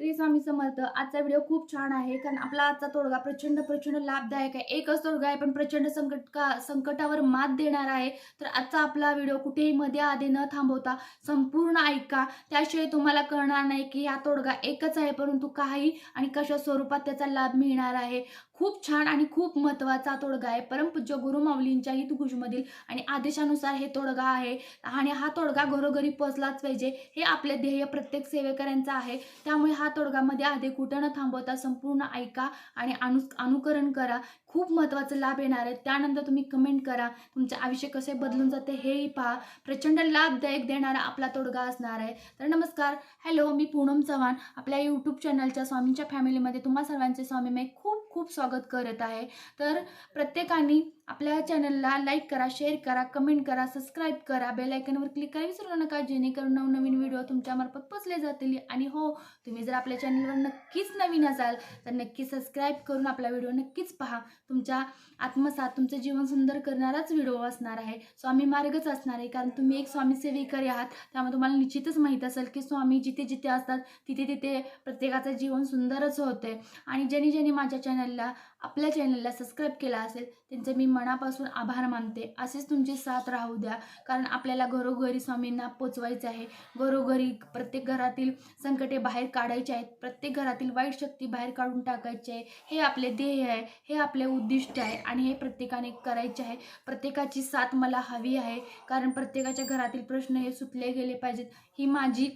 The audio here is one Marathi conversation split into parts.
श्री स्वामी समर्थ आजचा व्हिडिओ खूप छान आहे कारण आपला आजचा तोडगा प्रचंड प्रचंड लाभदायक आहे. एकच तोडगा आहे पण प्रचंड संकट का संकटावर मात देणार आहे. तर आजचा आपला व्हिडिओ कुठेही मध्ये आधी न थांबवता संपूर्ण ऐका. त्याशिवाय तुम्हाला कळणार नाही की हा तोडगा एकच आहे परंतु काही आणि कशा स्वरूपात त्याचा लाभ मिळणार आहे. खूप छान आणि खूप महत्त्वाचा तोडगा आहे. परमपूज्य गुरुमाऊलींच्या हितगुजमधील आणि आदेशानुसार हे तोडगा आहे. आणि हा तोडगा घरोघरी पोचलाच पाहिजे. हे आपले ध्येय प्रत्येक सेवेकऱ्यांचं आहे. त्यामुळे हा तोडगामध्ये आधे कुठं न थांबवता संपूर्ण ऐका आणि अनु अनुकरण करा. खूप महत्त्वाचा लाभ येणार आहे त्यानंतर तुम्ही कमेंट करा. तुमचं आयुष्य कसे बदलून जाते हेही पहा. प्रचंड लाभदायक देणारा आपला तोडगा असणार आहे. तर नमस्कार. हॅलो मी पूनम चव्हाण. आपल्या यूट्यूब चॅनलच्या स्वामींच्या फॅमिलीमध्ये तुम्हा सर्वांचे स्वामी मी खूप खूप स्वागत करत आहे. तर प्रत्येकाने आपल्या चॅनलला लाईक करा शेअर करा कमेंट करा सबस्क्राईब करा. बेलायकनवर क्लिक करा विसरू नका. जेणेकरून नवनवीन व्हिडिओ तुमच्यामार्फत पोचले जातील. आणि हो तुम्ही जर आपल्या चॅनलवर नक्कीच नवीन असाल तर नक्की सबस्क्राईब करून आपला व्हिडिओ नक्कीच पहा. तुमच्या आत्मसात तुमचं जीवन सुंदर करणाराच व्हिडिओ असणार आहे. स्वामी मार्गच असणार आहे. कारण तुम्ही एक स्वामी सेविकरी आहात. त्यामुळे तुम्हाला निश्चितच माहीत असेल की स्वामी जिथे जिथे असतात तिथे तिथे प्रत्येकाचं जीवन सुंदरच होते आणि ज्यांनी ज्यांनी माझ्या चॅनलला आपल्या चॅनलला सबस्क्राईब केला असेल त्यांचे मी मनापासून आभार मानते. असेच तुमची साथ राहू द्या. कारण आपल्याला घरोघरी स्वामींना पोचवायचं आहे. घरोघरी प्रत्येक घरातील संकटे बाहेर काढायचे आहेत. प्रत्येक घरातील वाईट शक्ती बाहेर काढून टाकायची आहे. हे आपले ध्येय आहे. हे आपले उद्दिष्ट आहे आणि हे प्रत्येकाने करायचे आहे. प्रत्येकाची साथ मला हवी आहे. कारण प्रत्येकाच्या घरातील प्रश्न हे सुटले गेले पाहिजेत. ही माझी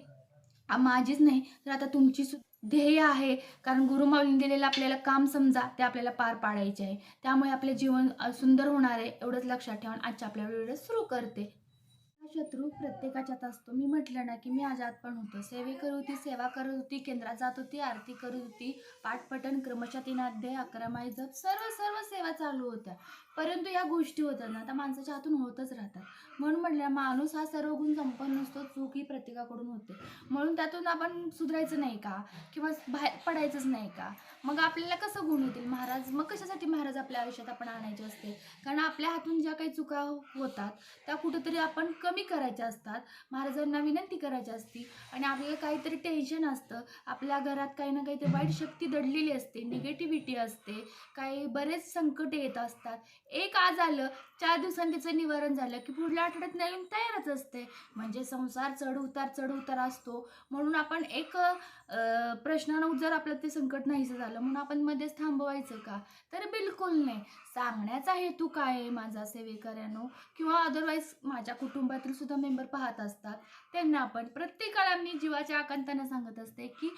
माझीच नाही तर आता तुमची सु ध्येय आहे. कारण गुरुमाऊलीने दिलेलं आपल्याला काम समजा ते आपल्याला पार पाडायचे आहे. त्यामुळे आपले जीवन सुंदर होणार आहे एवढंच लक्षात ठेवून आजच्या आपल्या व्हिडिओ सुरू करते. शत्रू प्रत्येकाच्यात असतो. मी म्हटलं ना की मी आजाद पण होतो. सेवे करत होती सेवा करत होती केंद्रात जात होती आरती करत होती. पाठपठण क्रमशः तीन अध्याय अकरा जप सर्व सर्व सेवा चालू होत्या. परंतु या गोष्टी होतात ना आता माणसाच्या हातून होतच राहतात. म्हणून म्हटलं माणूस हा सर्व गुण संपन्न नसतो चूक ही प्रत्येकाकडून होते. म्हणून त्यातून आपण सुधारायचं नाही का? किंवा बाहेर पडायचंच नाही का? मग आपल्याला कसं गुण होतील महाराज मग कशासाठी महाराज आपल्या आयुष्यात आपण आणायचे असते? कारण आपल्या हातून ज्या काही चुका होतात त्या कुठंतरी आपण कमी करायच्या असतात. महाराजांना विनंती करायची असती. आणि आपल्याला काहीतरी टेन्शन असतं. आपल्या घरात काही ना काहीतरी वाईट शक्ती दडलेली असते निगेटिव्हिटी असते. काही बरेच संकट येत असतात. एक आज आलं चार दिवसांनी तिचं निवारण झालं की पुढल्या आठवड्यात नवीन तयारच असते. म्हणजे संसार चढ उतार चढ उतार असतो. म्हणून आपण एक प्रश्नानं जर आपलं ते संकट नाहीसं झालं म्हणून आपण मध्येच थांबवायचं का? तर बिलकुल नाही. सांगण्याचा हेतू काय आहे माझा सेवेकऱ्यानो? किंवा अदरवाईज माझ्या कुटुंबातील सुद्धा मेंबर पाहत असतात. त्यांना आपण प्रत्येकाला मी जीवाच्या आकांतानं सांगत असते की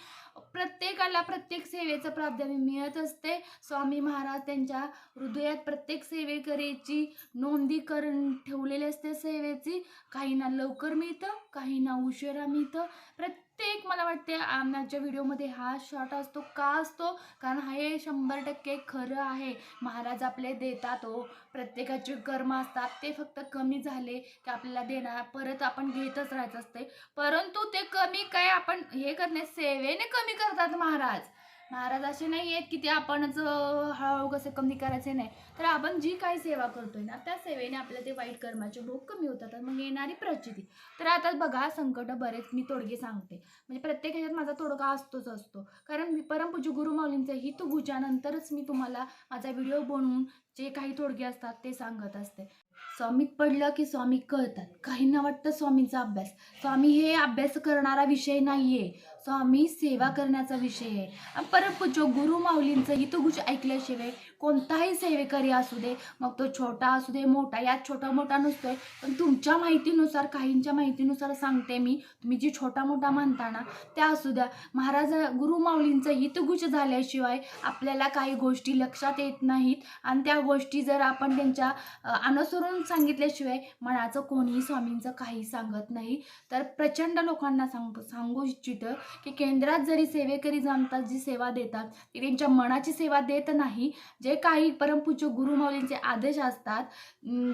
प्रत्येकाला प्रत्येक सेवेचं प्राधान्य मिळत असते. स्वामी महाराज त्यांच्या हृदयात प्रत्येक सेवेकरेची नोंदी करून ठेवलेली असते सेवेची. काहींना लवकर मिळतं काहींना उशिरा मिळतं. प्रत्येक मला वाटते आमच्या व्हिडिओमध्ये हा शॉर्ट असतो का असतो? कारण हे शंभर टक्के खरं आहे. महाराज आपले देतात हो. प्रत्येकाचे कर्म असतात ते फक्त कमी झाले की आपल्याला देणार परत आपण घेतच राहायचं असते. परंतु ते कमी काय आपण हे करणे सेवेने कमी करतात महाराज. महाराज असे नाही आहेत की ते आपणच हळूहळू कसं कमी करायचे नाही. तर आपण जी काही सेवा करतोय ना त्या सेवेने आपल्या ते वाईट कर्माचे भोग कमी होतात आणि मग येणारी प्रचिती. तर आता बघा संकट बरेच मी तोडगे सांगते. म्हणजे प्रत्येक ह्याच्यात माझा तोडगा असतोच असतो. कारण मी परमपूज्य गुरुमाऊलींचं हित गुजानंतरच मी तुम्हाला माझा व्हिडिओ बनवून जे काही तोडगे असतात ते सांगत असते. स्वामीत पडलं की स्वामी कळतात. काहींना वाटतं स्वामींचा अभ्यास. स्वामी हे अभ्यास करणारा विषय नाही आहे स्वामी सेवा करण्याचा विषय आहे. आणि परमपूज्य गुरु माऊलींचं हितगुज ऐकल्याशिवाय कोणताही सेवेकरी असू दे मग तो छोटा असू दे मोठा यात छोटा मोठा नसतोय. पण तुमच्या माहितीनुसार काहींच्या माहितीनुसार सांगते मी तुम्ही जी छोटा मोठा म्हणता ना त्या असू द्या. महाराज गुरु माऊलींचं हितगुज झाल्याशिवाय आपल्याला काही गोष्टी लक्षात येत नाहीत. आणि त्या गोष्टी जर आपण त्यांच्या अनुसरून सांगितल्याशिवाय मनाचं कोणीही स्वामींचं काही सांगत नाही. तर प्रचंड लोकांना सांग सांगू इच्छितं. की केंद्रात जरी सेवेकरी जमतात जी सेवा देतात ती त्यांच्या मनाची सेवा देत नाही. जे काही परमपूज्य गुरुमाऊलींचे आदेश असतात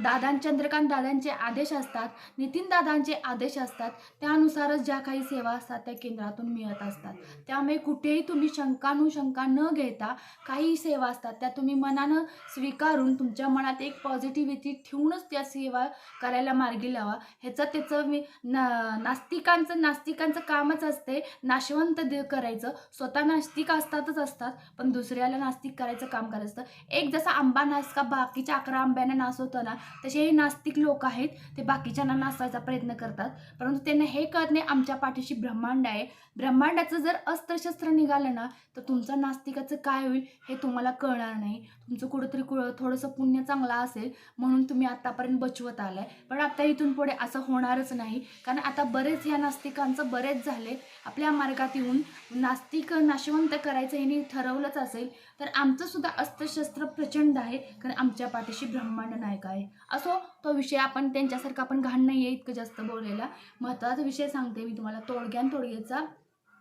दादां चंद्रकांत दादांचे आदेश असतात नितीन दादांचे आदेश असतात त्यानुसारच ज्या काही सेवा असतात त्या केंद्रातून मिळत असतात. त्यामुळे कुठेही तुम्ही शंकानुशंका न घेता काही सेवा असतात त्या तुम्ही मनानं स्वीकारून तुमच्या मनात एक पॉझिटिव्हिटी ठेवूनच त्या सेवा करायला मार्गी लावा. ह्याचं त्याचं मी ना नास्तिकांचं नास्तिकांचं कामच असते. नाशवंत करायचं. स्वतः नास्तिक असतातच असतात पण दुसऱ्याला नास्तिक करायचं काम करायचं असतं. एक जसा आंबा नासका बाकीच्या अकरा आंब्यांना नासवतं ना तसे हे नास्तिक लोक आहेत ते बाकीच्यांना नासायचा प्रयत्न करतात. परंतु त्यांना हे कळत नाही आमच्या पाठीशी ब्रह्मांड आहे. ब्रह्मांडाचं जर अस्त्रशस्त्र निघालं ना तर तुमचं नास्तिकाचं काय होईल हे तुम्हाला कळणार नाही. तुमचं कुठंतरी कुळ थोडंसं पुण्य चांगलं असेल म्हणून तुम्ही आत्तापर्यंत बचवत आलाय. पण आता इथून पुढे असं होणारच नाही. कारण आता बरेच ह्या नास्तिकांचं बरेच झाले. आपल्या मार्गात येऊन नास्तिक नाशवंत करायचं यांनी ठरवलंच असेल तर आमचं सुद्धा अस्त्रशस्त्र प्रचंड आहे कारण आमच्या पाठीशी ब्रह्मांड नायक आहे. असो तो विषय आपण त्यांच्यासारखा आपण घाण नाही आहे इतकं जास्त बोलायला. महत्त्वाचा विषय सांगते मी तुम्हाला तोडग्यान तोडग्याचा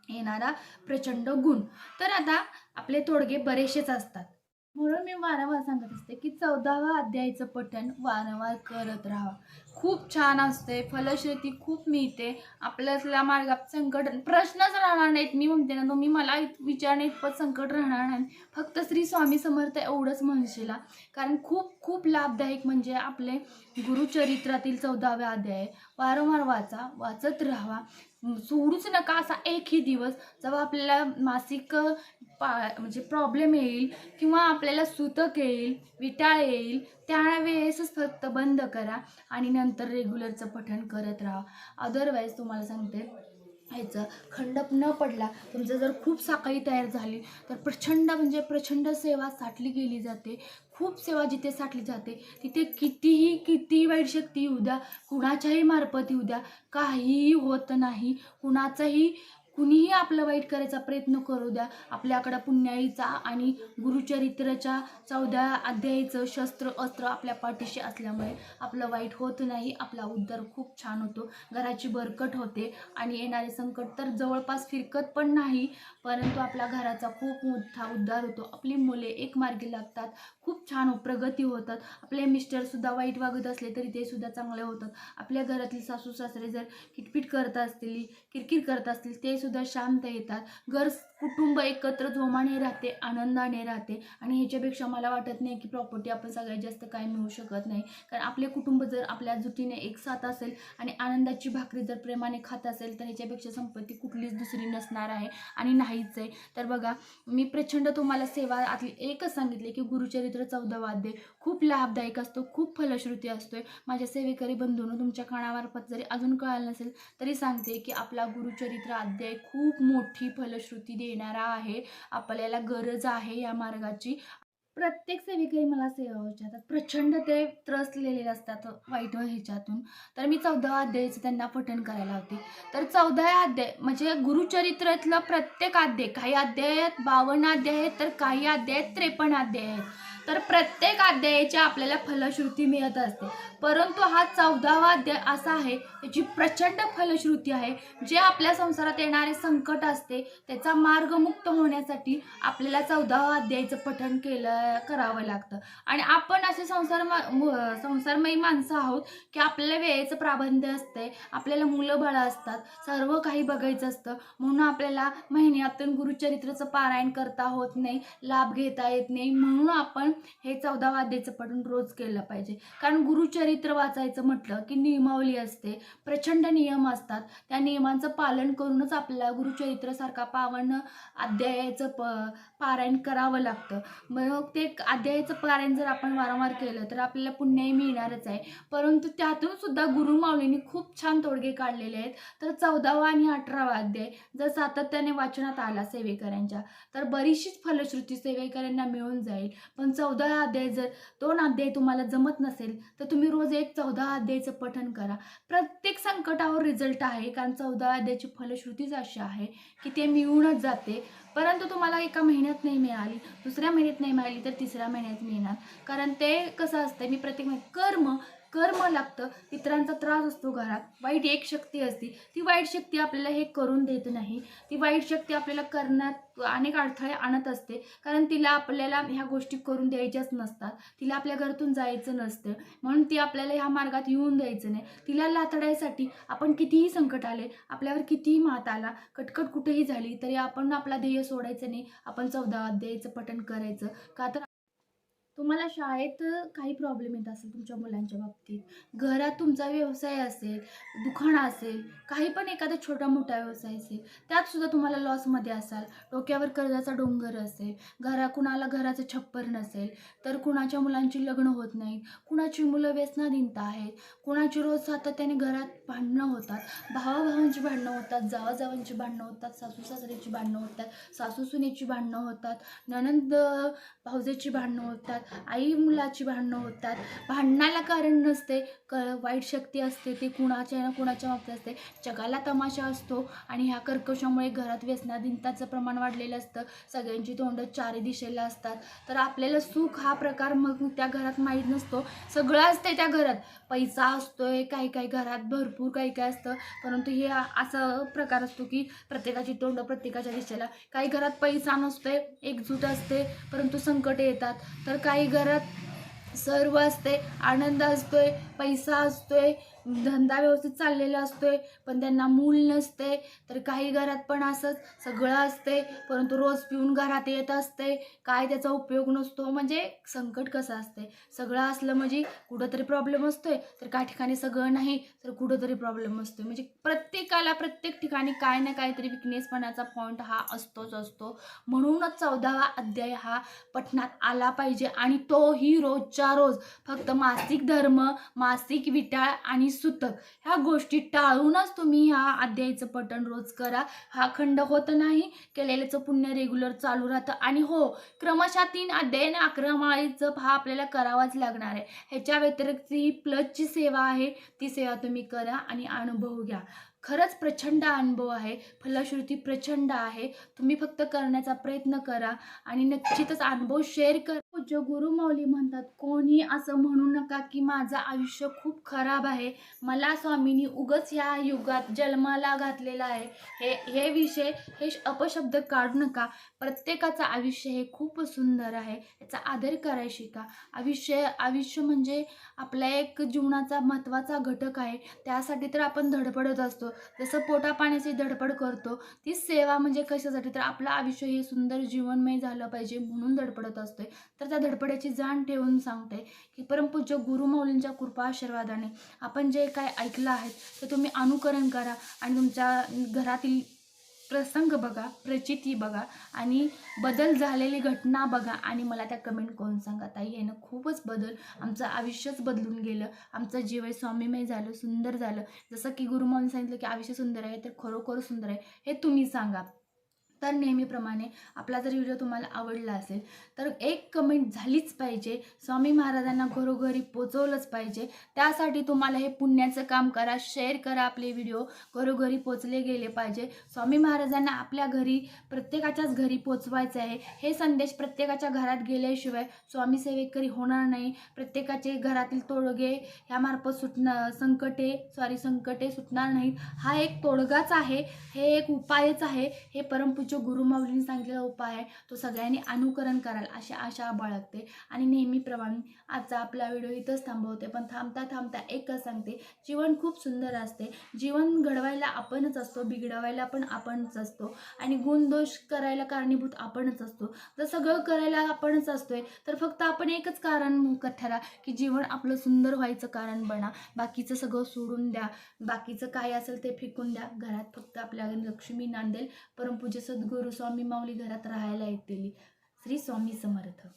येणारा प्रचंड गुण. तर आता आपले तोडगे बरेचसेच असतात. म्हणून मी वारंवार सांगत असते की चौदावा अध्यायाचं पठण वारंवार करत राहा. खूप छान असते फलश्रुती खूप मिळते आपल्याला मार्गात संकट प्रश्नच राहणार नाहीत. मी म्हणते ना तुम्ही मला इत- विचारणे इतपत संकट राहणार नाही. फक्त श्री स्वामी समर्थ एवढंच म्हणशीला. कारण खूप खूप लाभदायक म्हणजे आपले गुरुचरित्रातील चौदाव्या अध्याय. वारंवार वाचा वाचत राहावा सोडूच नका असा एकही दिवस. जेव्हा आपल्याला मासिक पा म्हणजे प्रॉब्लेम येईल किंवा आपल्याला सुतक येईल विटाळ येईल त्यावेळेसच फक्त बंद करा आणि नंतर रेग्युलरचं पठण करत राहा. अदरवाईज तुम्हाला सांगते ह्याचं खंड न पडला तुमचं जर खूप साखळी तयार झाली तर प्रचंड म्हणजे प्रचंड सेवा साठली गेली जाते. खूप सेवा जिथे साठली जाते तिथे कितीही कितीही वाईट शक्ती येऊ द्या कुणाच्याही मार्फत येऊ द्या काहीही होत नाही कुणाचाही कुणीही आपलं वाईट करायचा प्रयत्न करू द्या. आपल्याकडं पुण्याईचा आणि गुरुचरित्राच्या चौदा अध्यायाचं शस्त्र अस्त्र आपल्या पाठीशी असल्यामुळे आपलं वाईट होत नाही. आपला उद्धार खूप छान होतो. घराची बरकट होते आणि येणारे संकट तर जवळपास फिरकत पण नाही परंतु आपल्या घराचा खूप मोठा उद्धार होतो. आपली मुले एक मार्गी लागतात. खूप छान हो, प्रगती होतात. आपले मिस्टरसुद्धा वाईट वागत असले तरी ते सुद्धा चांगले होतात. आपल्या घरातील सासू सासरे जर किटपिट करत असतील किरकिर करत असतील ते सुद्धा सुद्धा शांत येतात. घर कुटुंब एकत्र जोमाने राहते आनंदाने राहते. आणि ह्याच्यापेक्षा मला वाटत नाही की प्रॉपर्टी आपण सगळ्यात जास्त काय मिळू शकत नाही. कारण आपले कुटुंब जर आपल्या जुटीने एक साथ असेल आणि आनंदाची भाकरी जर प्रेमाने खात असेल तर ह्याच्यापेक्षा संपत्ती कुठलीच दुसरी नसणार आहे आणि नाहीच आहे. तर बघा मी प्रचंड तुम्हाला सेवा आतली एकच सांगितले की गुरुचरित्र चौदावा वाद्य. खूप लाभदायक असतो खूप फलश्रुती असतोय. माझ्या सेवेकरी बंधून तुमच्या कानामार्फत जरी अजून कळालं नसेल तरी सांगते की आपला गुरुचरित्र अध्याय खूप मोठी फलश्रुती दे येणारा आहे. आपल्याला गरज आहे या मार्गाची. प्रत्येक सेविकरी मला सेवा विचारतात प्रचंड ते त्रसलेले असतात वाईट ह्याच्यातून. तर मी चौदा अध्यायाचं त्यांना पठण करायला होते. तर चौदाव्या अध्याय म्हणजे गुरुचरित्रातलं प्रत्येक अध्याय काही अध्यायात बावन्न अध्याय आहेत तर काही अध्यायात त्रेपन्न अध्याय आहेत. तर प्रत्येक अध्यायाची आपल्याला फलश्रुती मिळत असते. परंतु हा चौदावा अध्याय असा आहे त्याची प्रचंड फलश्रुती आहे जे आपल्या संसारात येणारे संकट असते त्याचा मार्ग मुक्त होण्यासाठी आपल्याला चौदावा अध्यायाचं पठण केलं करावं लागतं. आणि आपण असे संसार मा संसारमयी माणसं आहोत की आपल्याला वेळेचं प्राबंध असते आपल्याला मुलं बाळं असतात सर्व काही बघायचं असतं म्हणून आपल्याला महिन्यातून गुरुचरित्राचं पारायण करता होत नाही लाभ घेता येत नाही म्हणून आपण हे चौदा वाद्याचं पठण रोज केलं पाहिजे. कारण गुरुचरित्र वाचायचं म्हटलं की नियमावली असते. प्रचंड नियम असतात. त्या नियमांचं पालन करूनच आपल्याला गुरुचरित्रसारखा पावन अध्यायाचं प पारायण करावं लागतं. मग ते अध्यायाचं पारायण जर आपण वारंवार केलं तर आपल्याला पुण्याही मिळणारच आहे. परंतु त्यातून सुद्धा गुरुमाऊलींनी खूप छान तोडगे काढलेले आहेत. तर चौदावा आणि अठरावा अध्याय जर सातत्याने वाचनात आला सेवेकऱ्यांच्या तर बरीचशीच फलश्रुती सेवेकऱ्यांना मिळून जाईल. पण चौदा अध्याय जर दोन अध्याय तुम्हाला जमत नसेल तर तुम्ही रोज एक चौदा अध्यायचं पठण करा. प्रत्येक संकटावर रिझल्ट आहे कारण चौदा अध्यायाची फलश्रुतीच अशी आहे की ते मिळूनच जाते. परंतु तुम्हाला एका महिन्यात नाही मिळाली दुसऱ्या महिन्यात नाही मिळाली तर तिसऱ्या महिन्यात मिळणार. कारण ते कसं असतं मी प्रत्येक महिन्यात कर्म कर्म लागतं इतरांचा त्रास असतो घरात. वाईट एक शक्ती असते ती वाईट शक्ती आपल्याला हे करून देत नाही. ती वाईट शक्ती आपल्याला करण्यात अनेक अडथळे आणत असते कारण तिला आपल्याला ह्या गोष्टी करून द्यायच्याच नसतात. तिला आपल्या घरातून जायचं नसतं म्हणून ती आपल्याला ह्या मार्गात येऊन द्यायचं नाही. तिला लाथडायसाठी आपण कितीही संकट आले आपल्यावर कितीही मात आला कटकट कुठेही झाली तरी आपण आपला ध्येय सोडायचं नाही. आपण चौदा अध्यायाचं पठण करायचं. का तर तुम्हाला शाळेत काही प्रॉब्लेम येत असेल तुमच्या मुलांच्या बाबतीत? घरात तुमचा व्यवसाय असेल दुकान असेल काही पण एखादा छोटा मोठा व्यवसाय असेल त्यात सुद्धा तुम्हाला लॉसमध्ये असाल. डोक्यावर कर्जाचा डोंगर असेल घरा कुणाला घराचं छप्पर नसेल तर कुणाच्या मुलांची लग्न होत नाही कुणाची मुलं व्यसनाधीनता आहेत कुणाची रोज सातत्याने घरात भांडणं होतात भावाभावांची भांडणं होतात जावाजावांची भांडणं होतात सासू सासऱ्याची भांडणं होतात सासू सुनेची भांडणं होतात ननंद भाऊजेची भांडणं होतात आई मुलाची भांडणं होतात. भांडणाला कारण नसते. क वाईट शक्ती असते ती कुणाच्या ना कुणाच्या बाबतीत असते. जगाला तमाशा असतो आणि ह्या कर्कशामुळे घरात व्यसनाधीनताचं प्रमाण वाढलेलं असतं. सगळ्यांची तोंड चारी दिशेला असतात. तर आपल्याला सुख हा प्रकार मग त्या घरात माहीत नसतो. सगळं असते त्या घरात. पैसा असतोय काही काही घरात भरपूर काही काय असतं. परंतु हे असा प्रकार असतो की प्रत्येकाची तोंड प्रत्येकाच्या दिशेला. काही घरात पैसा नसतोय एकजूट असते परंतु संकटे येतात. तर काही घरात सर्व असते आनंद असतोय पैसा असतोय धंदा व्यवस्थित चाललेला असतोय पण त्यांना मूल नसते तर काही घरात पण असंच सगळं असते परंतु रोज पिऊन घरात येत असते काय त्याचा उपयोग नसतो म्हणजे संकट कसं असते? सगळं असलं म्हणजे कुठंतरी प्रॉब्लेम असतोय तर काही ठिकाणी सगळं नाही तर कुठंतरी प्रॉब्लेम असतोय. म्हणजे प्रत्येकाला प्रत्येक ठिकाणी काय ना काहीतरी विकनेसपणाचा पॉईंट हा असतोच असतो. म्हणूनच चौदावा अध्याय हा पठणात आला पाहिजे. आणि तोही रोजच्या रोज. फक्त मासिक धर्म मासिक विटाळ आणि सुतक ह्या गोष्टी टाळूनच तुम्ही ह्या अध्यायाचं पठण रोज करा. हा खंड होत नाही. केलेल्याचं पुण्य रेग्युलर चालू राहतं. आणि हो क्रमशः तीन अध्याय आणि अकरा माळी जप हा आपल्याला करावाच लागणार आहे. ह्याच्या व्यतिरिक्त ही प्लसची सेवा आहे. ती सेवा तुम्ही करा आणि अनुभव घ्या. खरंच प्रचंड अनुभव आहे. फलश्रुती प्रचंड आहे. तुम्ही फक्त करण्याचा प्रयत्न करा आणि नक्कीतच अनुभव शेअर कर पूज्य गुरुमौली म्हणतात कोणी असं म्हणू नका की माझं आयुष्य खूप खराब आहे. मला स्वामींनी उगच ह्या युगात जन्माला घातलेला आहे. हे हे विषय हे अपशब्द काढू नका. प्रत्येकाचं आयुष्य हे खूप सुंदर आहे. याचा आदर करायला शिका. आयुष्य आयुष्य म्हणजे आपला एक जीवनाचा महत्त्वाचा घटक आहे. त्यासाठी तर आपण धडपडत असतो. जसं पोटापाण्याची धडपड करतो ती सेवा म्हणजे कशासाठी? तर आपलं आयुष्य हे सुंदर जीवनमय झालं पाहिजे म्हणून धडपडत असतोय. तर त्या धडपड्याची जाण ठेवून सांगते की परमपूज्य गुरुमौलींच्या कृपा आशीर्वादाने आपण जे काय ऐकलं आहे ते तुम्ही अनुकरण करा आणि तुमच्या घरातील प्रसंग बघा प्रचिती बघा आणि बदल झालेली घटना बघा आणि मला त्या कमेंट करून सांगा. ताई यानं खूपच बदल आमचं आयुष्यच बदलून गेलं. आमचं जीवन स्वामीमय झालं सुंदर झालं. जसं की गुरुमाऊनी सांगितलं की आयुष्य सुंदर आहे तर खरोखर सुंदर आहे हे तुम्ही सांगा. तर नेहमीप्रमाणे आपला जर व्हिडिओ तुम्हाला आवडला असेल तर एक कमेंट झालीच पाहिजे. स्वामी महाराजांना घरोघरी पोचवलंच पाहिजे. त्यासाठी तुम्हाला हे पुण्याचं काम करा शेअर करा आपले व्हिडिओ घरोघरी पोचले गेले पाहिजे. स्वामी महाराजांना आपल्या घरी प्रत्येकाच्याच घरी पोचवायचं आहे. हे संदेश प्रत्येकाच्या घरात गेल्याशिवाय स्वामी सेवेकरी होणार नाही. प्रत्येकाचे घरातील तोडगे ह्यामार्फत सुटणं संकटे सॉरी संकटे सुटणार नाहीत. हा एक तोडगाच आहे. हे एक उपायच आहे. हे जो गुरुमाऊलीने सांगितलेला उपाय आहे तो सगळ्यांनी अनुकरण कराल अशी आशा बाळगते. आणि नेहमीप्रमाणे आजचा आपला व्हिडिओ इथंच थांबवते पण थांबता थांबता एकच सांगते जीवन खूप सुंदर असते. जीवन घडवायला आपणच असतो बिघडवायला पण आपणच असतो. आणि गुणदोष करायला कारणीभूत आपणच असतो. जर सगळं करायला आपणच असतोय तर फक्त आपण एकच कारण ठरा की जीवन आपलं सुंदर व्हायचं कारण बना. बाकीचं सगळं सोडून द्या. बाकीचं काय असेल ते फेकून द्या. घरात फक्त आपल्या लक्ष्मी नांदेल परमपूजेचं सद्गुरू स्वामी माऊली घरात राहायला येतील. श्री स्वामी समर्थ.